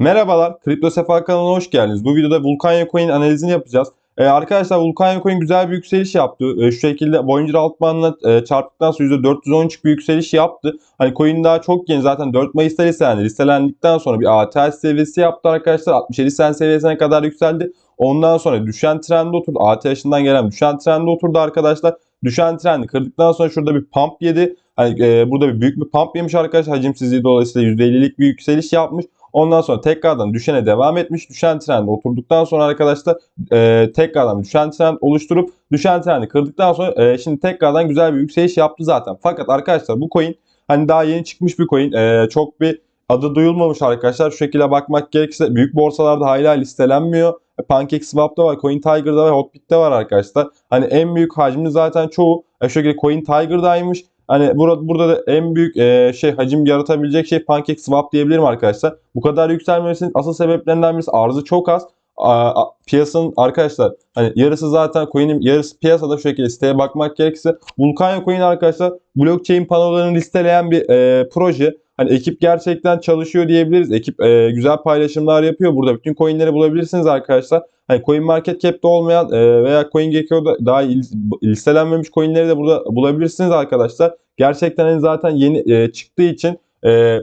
Merhabalar, Kripto Sefa kanalına hoş geldiniz. Bu videoda Vulcania Coin analizini yapacağız. Ee, arkadaşlar Vulcania Coin güzel bir yükseliş yaptı. Ee, şu şekilde Bollinger Altman'la e, çarptıktan sonra %413 bir yükseliş yaptı. Hani coin daha çok yeni zaten 4 Mayıs'ta listelendi. Listelendikten sonra bir ATH seviyesi yaptı arkadaşlar. 67 sen seviyesine kadar yükseldi. Ondan sonra düşen trende oturdu. ATH'ından gelen düşen trende oturdu arkadaşlar. Düşen trendi kırdıktan sonra şurada bir pump yedi. Hani e, burada bir büyük bir pump yemiş arkadaşlar. Hacimsizliği dolayısıyla %50'lik bir yükseliş yapmış. Ondan sonra tekrardan düşene devam etmiş. Düşen trende oturduktan sonra arkadaşlar e, tekrardan düşen trend oluşturup düşen trendi kırdıktan sonra e, şimdi tekrardan güzel bir yükseliş yaptı zaten. Fakat arkadaşlar bu coin hani daha yeni çıkmış bir coin. E, çok bir adı duyulmamış arkadaşlar. Şu şekilde bakmak gerekirse büyük borsalarda hala listelenmiyor. E, PancakeSwap'ta var, CoinTiger'da var, Hotbit'te var arkadaşlar. Hani en büyük hacmi zaten çoğu e, şu şekilde CoinTiger'daymış. Hani burada, burada da en büyük e, şey hacim yaratabilecek şey PancakeSwap diyebilirim arkadaşlar. Bu kadar yükselmemesinin asıl sebeplerinden birisi arzı çok az. A, a, piyasanın arkadaşlar hani yarısı zaten coin'in yarısı piyasada şu şekilde siteye bakmak gerekirse Vulcania Coin arkadaşlar blockchain panolarını listeleyen bir e, proje. Hani ekip gerçekten çalışıyor diyebiliriz. Ekip e, güzel paylaşımlar yapıyor. Burada bütün coinleri bulabilirsiniz arkadaşlar. Hani Coin Market Cap'te olmayan e, veya CoinGecko'da daha listelenmemiş coinleri de burada bulabilirsiniz arkadaşlar. Gerçekten hani zaten yeni e, çıktığı için e,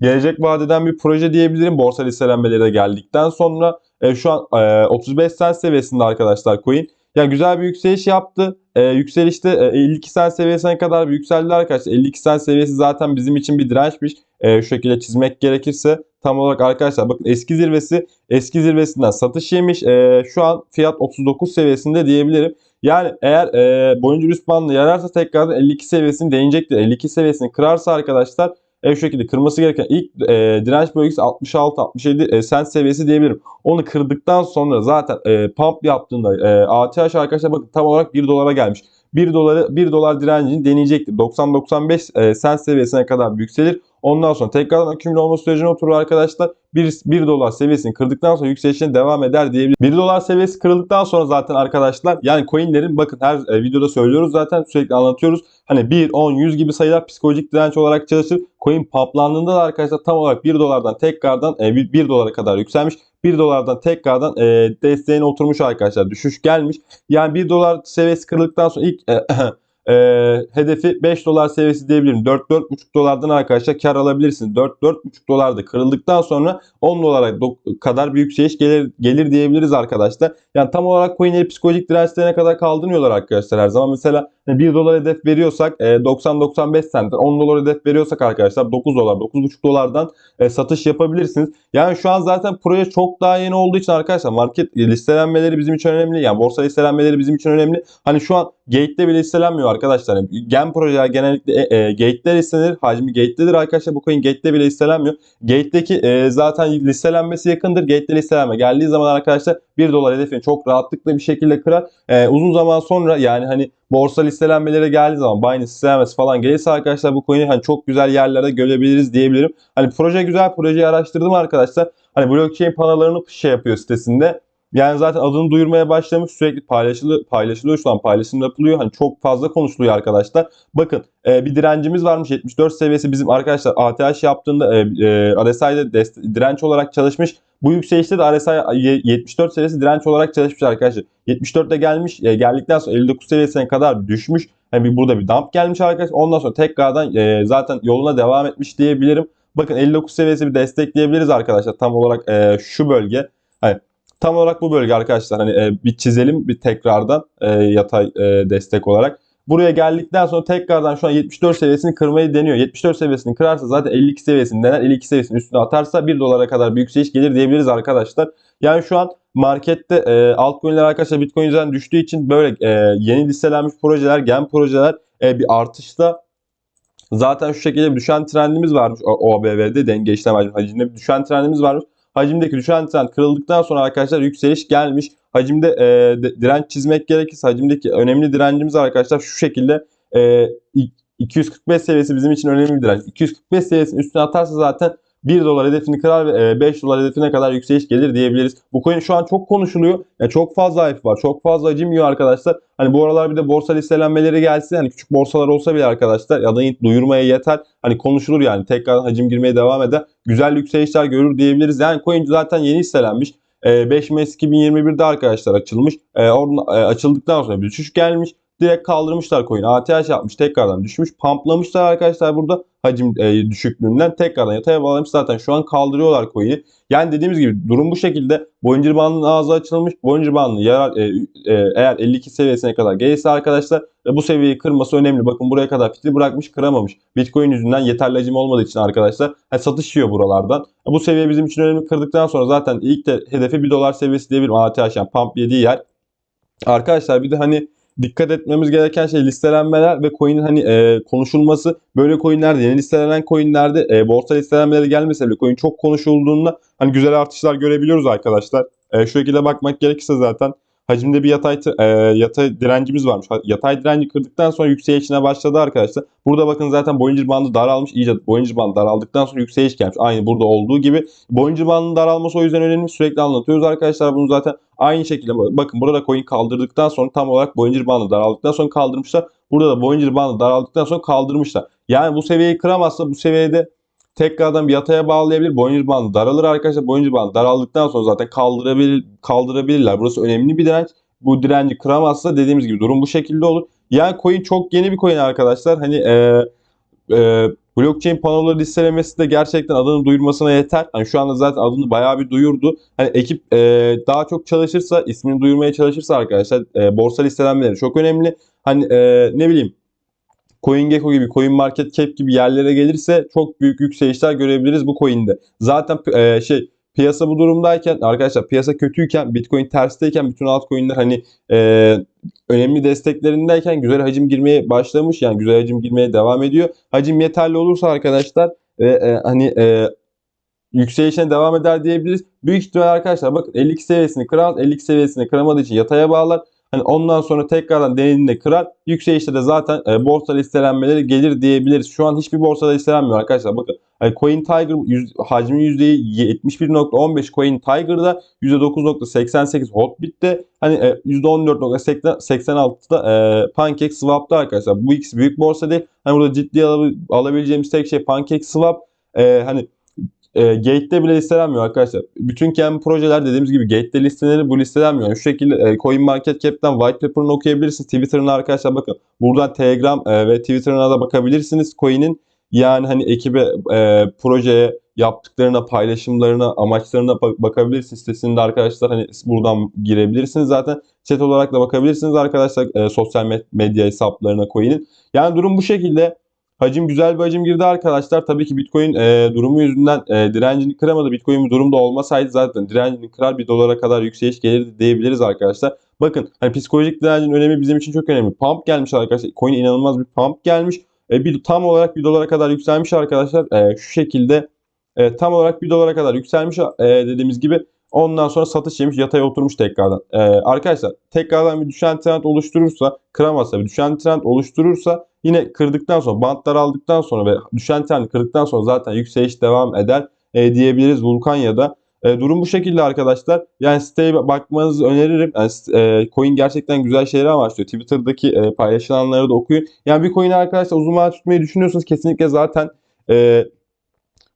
gelecek vadeden bir proje diyebilirim. Borsa listelenmeleri de geldikten sonra e, şu an e, 35 cent seviyesinde arkadaşlar coin. Yani güzel bir yükseliş yaptı. E, yükselişte e, 52 cent seviyesine kadar bir yükseldi arkadaşlar. 52 cent seviyesi zaten bizim için bir dirençmiş. E, şu şekilde çizmek gerekirse tam olarak arkadaşlar bakın eski zirvesi eski zirvesinden satış yemiş. E, şu an fiyat 39 seviyesinde diyebilirim. Yani eğer e, boyunca üst bandı yararsa tekrardan 52 seviyesini değinecektir. 52 seviyesini kırarsa arkadaşlar e, şu şekilde kırması gereken ilk e, direnç bölgesi 66-67 e, sent seviyesi diyebilirim. Onu kırdıktan sonra zaten e, pump yaptığında e, ATH arkadaşlar bakın tam olarak 1 dolara gelmiş. 1 doları 1 dolar direncini deneyecektir. 90-95 e, sent seviyesine kadar yükselir. Ondan sonra tekrardan akümüle olma sürecine oturur arkadaşlar. 1, 1 dolar seviyesini kırdıktan sonra yükselişine devam eder diyebiliriz. 1 dolar seviyesi kırıldıktan sonra zaten arkadaşlar yani coinlerin bakın her e, videoda söylüyoruz zaten sürekli anlatıyoruz. Hani 1, 10, 100 gibi sayılar psikolojik direnç olarak çalışır. Coin pumplandığında da arkadaşlar tam olarak 1 dolardan tekrardan e, 1, 1 dolara kadar yükselmiş. 1 dolardan tekrardan e, desteğine oturmuş arkadaşlar. Düşüş gelmiş. Yani 1 dolar seviyesi kırıldıktan sonra ilk e, e, hedefi 5 dolar seviyesi diyebilirim. 4-4,5 dolardan arkadaşlar kar alabilirsiniz. 4-4,5 dolarda kırıldıktan sonra 10 dolara kadar bir yükseliş gelir, gelir diyebiliriz arkadaşlar. Yani tam olarak coinleri psikolojik dirençlerine kadar kaldırmıyorlar arkadaşlar her zaman. Mesela 1 dolar hedef veriyorsak 90-95 centten 10 dolar hedef veriyorsak arkadaşlar 9 dolar 9,5 dolardan e, satış yapabilirsiniz. Yani şu an zaten proje çok daha yeni olduğu için arkadaşlar market listelenmeleri bizim için önemli. Yani borsa listelenmeleri bizim için önemli. Hani şu an gate'de bile listelenmiyor arkadaşlar. Gen projeler genellikle e, e, gate'de listelenir. Hacmi gate'dedir arkadaşlar. Bu coin gate'de bile listelenmiyor. Gate'deki e, zaten listelenmesi yakındır. Gate'de listelenme geldiği zaman arkadaşlar 1 dolar hedefini çok rahatlıkla bir şekilde kırar. E, uzun zaman sonra yani hani borsa listelenmeleri geldiği zaman Binance listelenmesi falan gelirse arkadaşlar bu coin'i hani çok güzel yerlerde görebiliriz diyebilirim. Hani proje güzel. Projeyi araştırdım arkadaşlar. Hani blockchain panolarını şey yapıyor sitesinde. Yani zaten adını duyurmaya başlamış. Sürekli paylaşılıyor, paylaşılıyor şu an paylaşım yapılıyor. Hani çok fazla konuşuluyor arkadaşlar. Bakın e, bir direncimiz varmış. 74 seviyesi bizim arkadaşlar ATH yaptığında e, e, RSI'de direnç olarak çalışmış. Bu yükselişte de RSI 74 seviyesi direnç olarak çalışmış arkadaşlar. 74'te gelmiş. E, geldikten sonra 59 seviyesine kadar düşmüş. Bir, burada bir dump gelmiş arkadaşlar. Ondan sonra tekrardan e, zaten yoluna devam etmiş diyebilirim. Bakın 59 seviyesi bir destekleyebiliriz arkadaşlar. Tam olarak e, şu bölge. Hani tam olarak bu bölge arkadaşlar. Hani e, bir çizelim bir tekrardan e, yatay e, destek olarak. Buraya geldikten sonra tekrardan şu an 74 seviyesini kırmayı deniyor. 74 seviyesini kırarsa zaten 52 seviyesini dener. 52 seviyesinin üstüne atarsa 1 dolara kadar bir yükseliş gelir diyebiliriz arkadaşlar. Yani şu an markette e, altcoin'ler arkadaşlar Bitcoin üzerinden düştüğü için böyle e, yeni listelenmiş projeler, gen projeler e, bir artışta zaten şu şekilde bir düşen trendimiz varmış OBV'de denge işlem haciminde bir düşen trendimiz varmış. Hacimdeki düşen trend kırıldıktan sonra arkadaşlar yükseliş gelmiş. Hacimde e, direnç çizmek gerekirse hacimdeki önemli direncimiz arkadaşlar şu şekilde e, 245 seviyesi bizim için önemli bir direnç. 245 seviyesinin üstüne atarsa zaten 1 dolar hedefini kırar ve e, 5 dolar hedefine kadar yükseliş gelir diyebiliriz. Bu coin şu an çok konuşuluyor. Yani çok fazla hype var. Çok fazla hacim yiyor arkadaşlar. Hani bu aralar bir de borsa listelenmeleri gelse hani küçük borsalar olsa bile arkadaşlar adını duyurmaya yeter. Hani konuşulur yani tekrar hacim girmeye devam eder. Güzel yükselişler görür diyebiliriz. Yani coin zaten yeni listelenmiş. E, 5 Mayıs 2021'de arkadaşlar açılmış. E, oradan, e, açıldıktan sonra bir düşüş gelmiş. Direkt kaldırmışlar coin. ATH yapmış tekrardan düşmüş. Pumplamışlar arkadaşlar burada hacim e, düşüklüğünden tekrardan yataya bağlamış. Zaten şu an kaldırıyorlar coin'i. Yani dediğimiz gibi durum bu şekilde. Bollinger Band'ın ağzı açılmış. Bollinger Band'ın yarar, e, e, eğer 52 seviyesine kadar gelirse arkadaşlar e, bu seviyeyi kırması önemli. Bakın buraya kadar fitil bırakmış kıramamış. Bitcoin yüzünden yeterli hacim olmadığı için arkadaşlar yani satış yiyor buralardan. E, bu seviye bizim için önemli. Kırdıktan sonra zaten ilk de hedefi 1 dolar seviyesi diyebilirim. ATH yani pump yediği yer. Arkadaşlar bir de hani dikkat etmemiz gereken şey listelenmeler ve coin'in hani e, konuşulması. Böyle coin'lerde yeni listelenen coin'lerde e, borsa listelenmeleri gelmese bile coin çok konuşulduğunda hani güzel artışlar görebiliyoruz arkadaşlar. E, şu şekilde bakmak gerekirse zaten hacimde bir yatay e, yatay direncimiz varmış. Yatay direnci kırdıktan sonra yükselişine başladı arkadaşlar. Burada bakın zaten Bollinger bandı daralmış. İyice Bollinger bandı daraldıktan sonra yükseliş gelmiş. Aynı burada olduğu gibi. Bollinger bandının daralması o yüzden önemli. Sürekli anlatıyoruz arkadaşlar. Bunu zaten aynı şekilde bakın burada coin kaldırdıktan sonra tam olarak Bollinger bandı daraldıktan sonra kaldırmışlar. Burada da Bollinger bandı daraldıktan sonra kaldırmışlar. Yani bu seviyeyi kıramazsa bu seviyede tekrardan bir yataya bağlayabilir. Bollinger bandı daralır arkadaşlar. Bollinger bandı daraldıktan sonra zaten kaldırabilir, kaldırabilirler. Burası önemli bir direnç. Bu direnci kıramazsa dediğimiz gibi durum bu şekilde olur. Yani coin çok yeni bir coin arkadaşlar. Hani e, e, blockchain panoları listelemesi de gerçekten adını duyurmasına yeter. Hani şu anda zaten adını bayağı bir duyurdu. Hani ekip e, daha çok çalışırsa, ismini duyurmaya çalışırsa arkadaşlar e, borsa listelenmeleri çok önemli. Hani e, ne bileyim CoinGecko gibi, CoinMarketCap gibi yerlere gelirse çok büyük yükselişler görebiliriz bu coin'de. Zaten e, şey piyasa bu durumdayken arkadaşlar piyasa kötüyken Bitcoin tersteyken bütün altcoin'ler hani e, önemli desteklerindeyken güzel hacim girmeye başlamış. Yani güzel hacim girmeye devam ediyor. Hacim yeterli olursa arkadaşlar e, e, hani e, yükselişine devam eder diyebiliriz. Büyük ihtimal arkadaşlar bakın 52 seviyesini kıramaz. 52 seviyesini kıramadığı için yataya bağlar. Hani ondan sonra tekrardan denediğinde kırar. Yükselişte de zaten e, borsa listelenmeleri gelir diyebiliriz. Şu an hiçbir borsada listelenmiyor arkadaşlar. Bakın yani Coin Tiger yüz, hacmi %71.15 Coin Tiger'da %9.88 Hotbit'te hani e, %14.86'da e, Pancake Swap'ta arkadaşlar. Bu ikisi büyük borsa değil. Hani burada ciddi al alabileceğimiz tek şey Pancake Swap. E, hani e, Gate'de bile listelenmiyor arkadaşlar. Bütün kendi projeler dediğimiz gibi Gate'de listelenir bu listelenmiyor. Yani şu şekilde e, CoinMarketCap'ten white paper'ını okuyabilirsiniz. Twitter'ına arkadaşlar bakın. Buradan Telegram e, ve Twitter'ına da bakabilirsiniz coin'in. Yani hani ekibe, e, projeye, yaptıklarına, paylaşımlarına, amaçlarına bakabilirsiniz. Sitesinde arkadaşlar hani buradan girebilirsiniz. Zaten chat olarak da bakabilirsiniz arkadaşlar e, sosyal medya hesaplarına coin'in. Yani durum bu şekilde. Hacim güzel bir hacim girdi arkadaşlar. Tabii ki Bitcoin e, durumu yüzünden e, direncini kıramadı. Bitcoin bu durumda olmasaydı zaten direncini kırar bir dolara kadar yükseliş gelirdi diyebiliriz arkadaşlar. Bakın hani psikolojik direncin önemi bizim için çok önemli. Pump gelmiş arkadaşlar. Coin inanılmaz bir pump gelmiş. E, bir tam olarak bir dolara kadar yükselmiş arkadaşlar. E, şu şekilde e, tam olarak bir dolara kadar yükselmiş e, dediğimiz gibi. Ondan sonra satış yemiş yataya oturmuş tekrardan. Ee, arkadaşlar tekrardan bir düşen trend oluşturursa kıramazsa bir düşen trend oluşturursa yine kırdıktan sonra bantlar aldıktan sonra ve düşen trend kırdıktan sonra zaten yükseliş devam eder e, diyebiliriz Vulkanya'da. E, durum bu şekilde arkadaşlar. Yani siteye bakmanızı öneririm. Yani, e, coin gerçekten güzel şeyler amaçlıyor. Twitter'daki e, paylaşılanları da okuyun. Yani bir coin'i arkadaşlar uzun vadeli tutmayı düşünüyorsanız kesinlikle zaten e,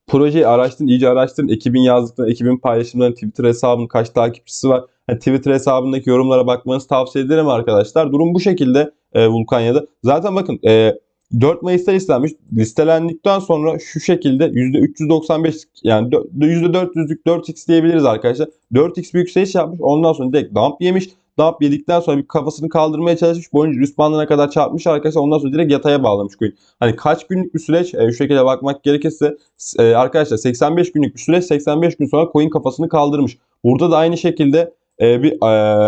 projeyi araştırın, iyice araştırın. Ekibin yazdıkları, ekibin paylaşımlarını, Twitter hesabının kaç takipçisi var. Yani Twitter hesabındaki yorumlara bakmanızı tavsiye ederim arkadaşlar. Durum bu şekilde e, Vulkanya'da. Zaten bakın e, 4 Mayıs'ta listelenmiş. Listelendikten sonra şu şekilde %395 yani %400'lük 4x diyebiliriz arkadaşlar. 4x bir yükseliş yapmış. Ondan sonra direkt dump yemiş. Dump yedikten sonra bir kafasını kaldırmaya çalışmış. Boyunca üst bandına kadar çarpmış arkadaşlar. Ondan sonra direkt yataya bağlamış coin. Hani kaç günlük bir süreç e, şu şekilde bakmak gerekirse e, arkadaşlar 85 günlük bir süreç 85 gün sonra coin kafasını kaldırmış. Burada da aynı şekilde e, bir e,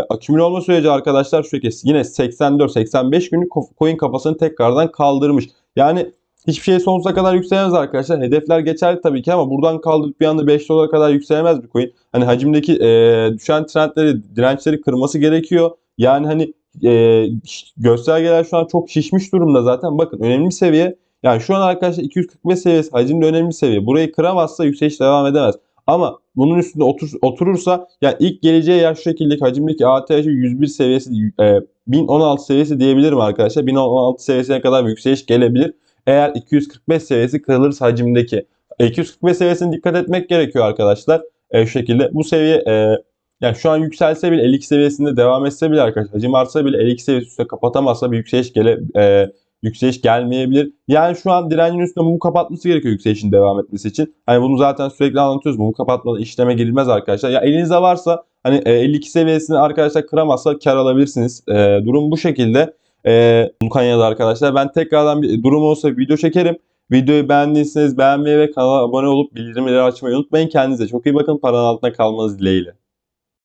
akümüle olma süreci arkadaşlar şu şekilde yine 84-85 günlük coin kafasını tekrardan kaldırmış. Yani hiçbir şey sonsuza kadar yükselemez arkadaşlar. Hedefler geçerli tabii ki ama buradan kaldırıp bir anda 5 dolara kadar yükselemez bir coin. Hani hacimdeki e, düşen trendleri, dirençleri kırması gerekiyor. Yani hani e, göstergeler şu an çok şişmiş durumda zaten. Bakın önemli seviye Yani şu an arkadaşlar 245 seviyesi hacimde önemli seviye. Burayı kıramazsa yükseliş devam edemez. Ama bunun üstünde otur, oturursa yani ilk geleceği yer şu şekildeki hacimdeki ATH 101 seviyesi e, 1016 seviyesi diyebilirim arkadaşlar. 1016 seviyesine kadar bir yükseliş gelebilir. Eğer 245 seviyesi kırılırsa hacimdeki. E, 245 seviyesine dikkat etmek gerekiyor arkadaşlar. E, şu şekilde bu seviye e, yani şu an yükselse bile 52 seviyesinde devam etse bile arkadaşlar hacim artsa bile 52 seviyesi üstüne kapatamazsa bir yükseliş gele, e, yükseliş gelmeyebilir. Yani şu an direncin üstünde mumu kapatması gerekiyor yükselişin devam etmesi için. Hani bunu zaten sürekli anlatıyoruz. Mumu kapatmadan işleme girilmez arkadaşlar. Ya elinizde varsa hani e, 52 seviyesini arkadaşlar kıramazsa kar alabilirsiniz. E, durum bu şekilde. E, Vulkanya'da arkadaşlar ben tekrardan bir durum olsa video çekerim. Videoyu beğendiyseniz beğenmeyi ve kanala abone olup bildirimleri açmayı unutmayın. Kendinize çok iyi bakın. Paranın altında kalmanız dileğiyle.